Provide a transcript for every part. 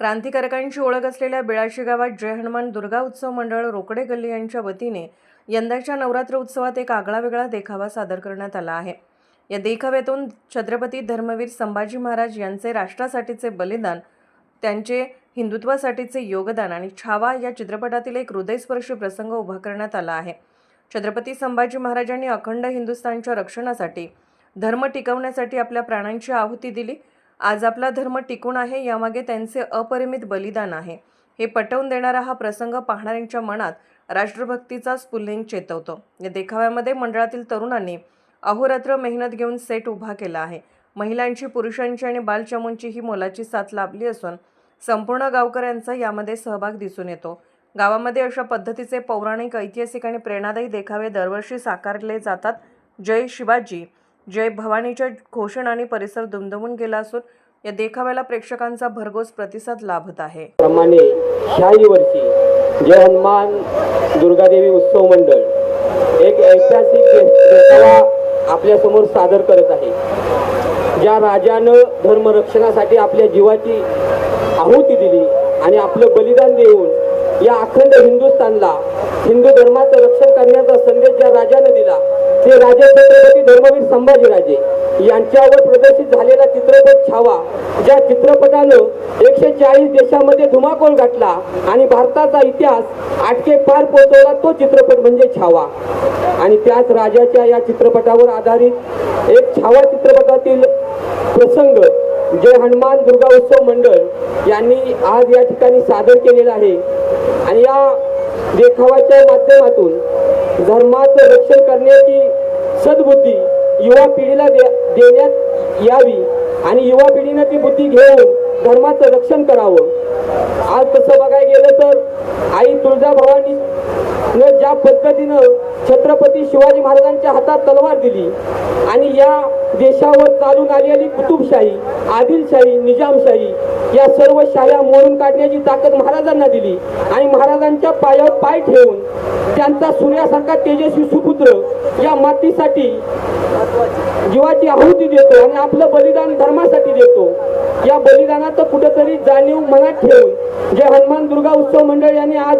क्रांतिकारकांची ओळख असलेल्या बिळाशी गावात जय हनुमान दुर्गा उत्सव मंडळ रोकडे गल्ली यांच्या वतीने यंदाच्या नवरात्र उत्सवात एक आगळावेगळा देखावा सादर करण्यात आला आहे. या देखाव्यातून छत्रपती धर्मवीर संभाजी महाराज यांचे राष्ट्रासाठीचे बलिदान त्यांचे हिंदुत्वासाठीचे योगदान आणि छावा या चित्रपटातील एक हृदयस्पर्शी प्रसंग उभा करण्यात आला आहे. छत्रपती संभाजी महाराजांनी अखंड हिंदुस्थानच्या रक्षणासाठी धर्म टिकवण्यासाठी आपल्या प्राणांची आहुती दिली. आज आपला धर्म टिकून आहे यामागे त्यांचे अपरिमित बलिदान आहे. हे पटवून देणारा हा प्रसंग पाहणाऱ्यांच्या मनात राष्ट्रभक्तीचा स्फुल्लिंग चेतवतो. या देखाव्यामध्ये मंडळातील तरुणांनी अहोरात्र मेहनत घेऊन सेट उभा केला आहे. महिलांची पुरुषांची आणि बालचमूंची ही मोलाची साथ लाभली असून संपूर्ण गावकऱ्यांचा यामध्ये सहभाग दिसून येतो. गावामध्ये अशा पद्धतीचे पौराणिक ऐतिहासिक आणि प्रेरणादायी देखावे दरवर्षी साकारले जातात. जय शिवाजी जय भवानीच्या घोषणाने परिसर दुमदुमून गेला असून या देखाव्याला प्रेक्षकांचा भरघोस प्रतिसाद लाभत आहे. प्रमाणे ह्याही वर्षी जय हनुमान दुर्गादेवी उत्सव मंडळ एक ऐतिहासिक देखावा आपल्यासमोर सादर करत आहे. ज्या राजानं धर्मरक्षणासाठी आपल्या जीवाची आहुती दिली आणि आपलं बलिदान देऊन या अखंड हिंदुस्थानला हिंदू धर्माचं रक्षण करण्याचा संदेश ज्या राजानं दिला ते राजे छत्रपती धर्मवीर संभाजीराजे यांच्यावर प्रदर्शित झालेला चित्रपट छावा ज्या चित्रपटानं एकशे चाळीस देशामध्ये धुमाकूळ घातला आणि भारताचा इतिहास आटके पार पोहोचवला तो चित्रपट म्हणजे छावा. आणि त्याच राजाच्या या चित्रपटावर आधारित एक छावा चित्रपटातील प्रसंग जय हनुमान दुर्गा उत्सव मंडळ यांनी आज या ठिकाणी सादर केलेला आहे. आणि या देखावाच्या माध्यमातून धर्माचं रक्षण करण्याची सद्बुद्धी युवा पिढीला दे देण्यात यावी आणि युवा पिढीनं ती बुद्धी घेऊन धर्माचं रक्षण करावं. आज तसं बघायला गेलं तर आई तुळजाभवानी न ज्या पद्धतीनं छत्रपती शिवाजी महाराजांच्या हातात तलवार दिली आणि या देशावर चालून आलेली कुतुबशाही आदिलशाही निजामशाही या सर्व शाह्या मोडून काढण्याची ताकद महाराजांना दिली आणि महाराजांच्या पायावर पाय ठेवून त्यांचा सूर्यासारखा तेजस्वी सुपुत्र या मातीसाठी जीवाची आहुती देतो आणि आपलं बलिदान धर्मासाठी देतो. या बलिदानात बलिदानाचं कुठेतरी जाणीव मनात ठेवून जे हनुमान दुर्गा उत्सव मंडळ यांनी आज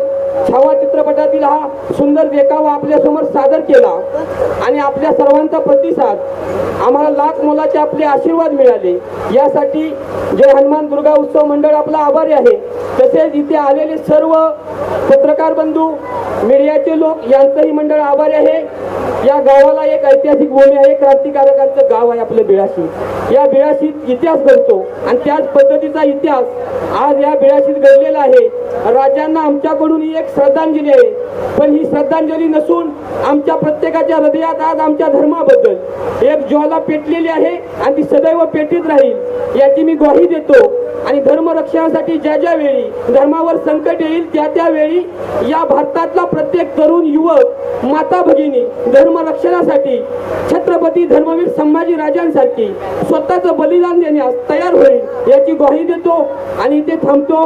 छावा चित्रपटातील हा सुंदर देखावा आपल्यासमोर सादर केला आणि आपल्या सर्वांचा प्रतिसाद आम्हाला लाख मोलाचे आपले आशीर्वाद मिळाले. यासाठी जय हनुमान दुर्गा उत्सव मंडळ आपला आभारी आहे तसेच इथे आलेले सर्व पत्रकार बंधू मीडियाचे लोक यांचंही मंडळ आभारी आहे. या गावाला एक ऐतिहासिक भूमी आहे क्रांतिकारकांचं गाव आहे आपलं बिळाशी या बिळाशीत इतिहास घडतो आणि त्याच पद्धतीचा इतिहास आज या बिळाशीत घडलेला आहे. राजांना आमच्याकडून ही एक श्रद्धांजली आहे. पण ही श्रद्धांजली नसून आमच्या प्रत्येकाच्या हृदयात आज आमच्या धर्माबद्दल एक ज्वाला पेटलेली आहे आणि ती सदैव पेटीत राहील याची मी ग्वाही देतो. आणि धर्मरक्षणासाठी ज्या ज्या वेळी धर्मावर संकट येईल त्या त्यावेळी या भारतातला प्रत्येक तरुण युवक माता भगिनी धर्म रक्षणासाठी छत्रपती धर्मवीर संभाजी राजांसारखी स्वतःचं बलिदान देण्यास तयार होईल याची ग्वाही देतो आणि इथे थांबतो.